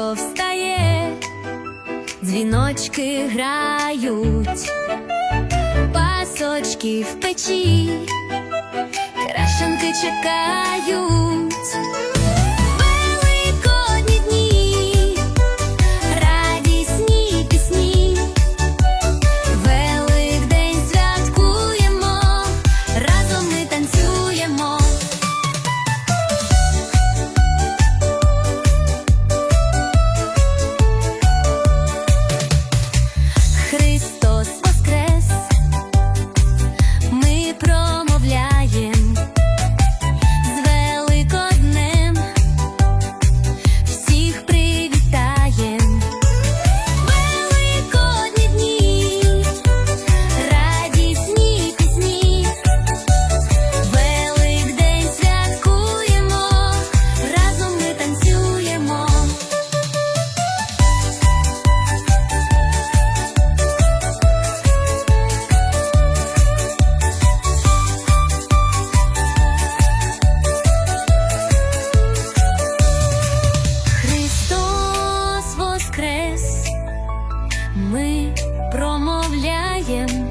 сонечко встає, дзвіночки грають, пасочки в печі, крашенки чекають. ми промовляємо.